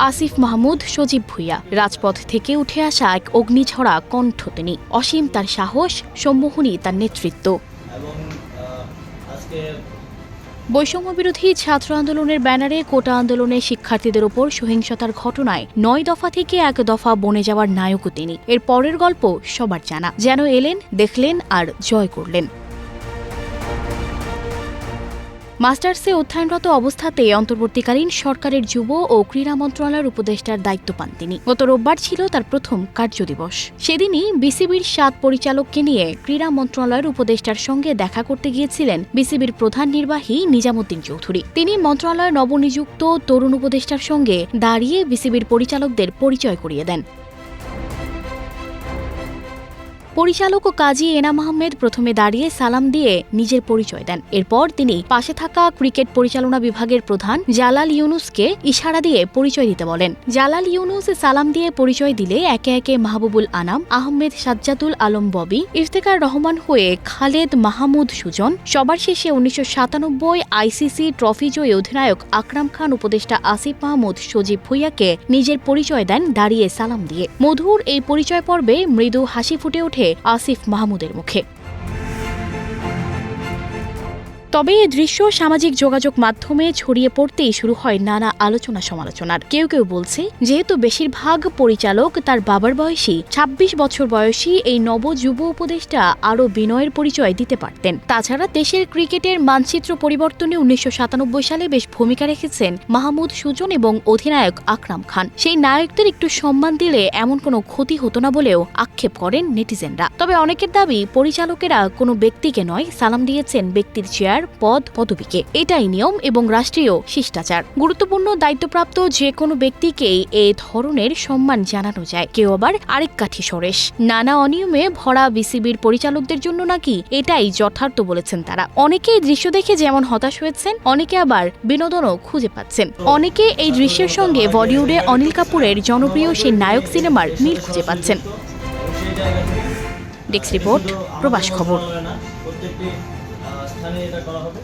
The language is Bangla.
আসিফ মাহমুদ, সজীব ভুইয়া। রাজপথ থেকে উঠে আসা এক অগ্নিঝরা কণ্ঠ তিনি। অসীম তার সাহস, সম্মোহনী তার নেতৃত্ব। বৈষম্য বিরোধী ছাত্র আন্দোলনের ব্যানারে কোটা আন্দোলনে শিক্ষার্থীদের ওপর সহিংসতার ঘটনায় নয় দফা থেকে এক দফা বনে যাওয়ার নায়কও তিনি। এর পরের গল্প সবার জানা। যেন এলেন, দেখলেন আর জয় করলেন। মাস্টার্সে অধ্যয়নরত অবস্থাতে অন্তর্বর্তীকালীন সরকারের যুব ও ক্রীড়া মন্ত্রণালয়ের উপদেষ্টার দায়িত্ব পান তিনি। গত রোববার ছিল তার প্রথম কার্যদিবস সেদিনই বিসিবির সাত পরিচালককে নিয়ে ক্রীড়া মন্ত্রণালয়ের উপদেষ্টার সঙ্গে দেখা করতে গিয়েছিলেন বিসিবির প্রধান নির্বাহী নিজামুদ্দিন চৌধুরী। তিনি মন্ত্রণালয়ের নবনিযুক্ত তরুণ উপদেষ্টার সঙ্গে দাঁড়িয়ে বিসিবির পরিচালকদের পরিচয় করিয়ে দেন। পরিচালক ও কাজী এনাম আহমেদ প্রথমে দাঁড়িয়ে সালাম দিয়ে নিজের পরিচয় দেন। এরপর তিনি পাশে থাকা ক্রিকেট পরিচালনা বিভাগের প্রধান জালাল ইউনুসকে ইশারা দিয়ে পরিচয় দিতে বলেন। জালাল ইউনুস সালাম দিয়ে পরিচয় দিলে একে একে মাহবুবুল আনাম, আহমেদ সাজ্জাতুল আলম ববি ইফতেকার রহমান হয়ে খালেদ মাহমুদ সুজন, সবার শেষে উনিশশো সাতানব্বই আইসিসি ট্রফি জয়ী অধিনায়ক আকরাম খান, উপদেষ্টা আসিফ মাহমুদ, সজীব ভুইয়াকে নিজের পরিচয় দেন দাঁড়িয়ে সালাম দিয়ে। মধুর এই পরিচয় পর্বে মৃদু হাসি ফুটে ওঠে আসিফ মাহমুদের মুখে। তবে এই দৃশ্য সামাজিক যোগাযোগ মাধ্যমে ছড়িয়ে পড়তেই শুরু হয় নানা আলোচনা সমালোচনার। কেউ কেউ বলছে, যেহেতু বেশিরভাগ পরিচালক তার বাবার বয়সী ২৬ বছর বয়সী এই নব যুব উপদেষ্টা আরও বিনয়ের পরিচয় দিতে পারতেন। তাছাড়া দেশের ক্রিকেটের মানচিত্র পরিবর্তনে উনিশশো সাতানব্বই সালে বেশ ভূমিকা রেখেছেন মাহমুদ সুজন এবং অধিনায়ক আকরাম খান। সেই নায়কদের একটু সম্মান দিলে এমন কোনো ক্ষতি হতো না বলেও আক্ষেপ করেন নেটিজেনরা। তবে অনেকের দাবি, পরিচালকেরা কোনো ব্যক্তিকে নয়, সালাম দিয়েছেন ব্যক্তির চেয়ার পদ, পদবীকে। এটাই নিয়ম এবং রাষ্ট্রীয় শিষ্টাচার। গুরুত্বপূর্ণ দায়িত্বপ্রাপ্ত যে কোনো ব্যক্তিকেই এ ধরনের সম্মান জানানো যায়। কেউ আবার আরেক কাঠি সরেশ। নানা অনিয়মে ভরা বিসিবির পরিচালকদের জন্য নাকি এটাই যথার্থ বলেছেন তারা। অনেকে এই দৃশ্য দেখে যেমন হতাশ হয়েছেন, অনেকে আবার বিনোদনও খুঁজে পাচ্ছেন। অনেকে এই দৃশ্যের সঙ্গে বলিউডে অনিল কাপুরের জনপ্রিয় সেই নায়ক সিনেমার মিল খুঁজে পাচ্ছেন। ডেস্ক রিপোর্ট, প্রবাস খবর। স্থানে এটা করা হবে।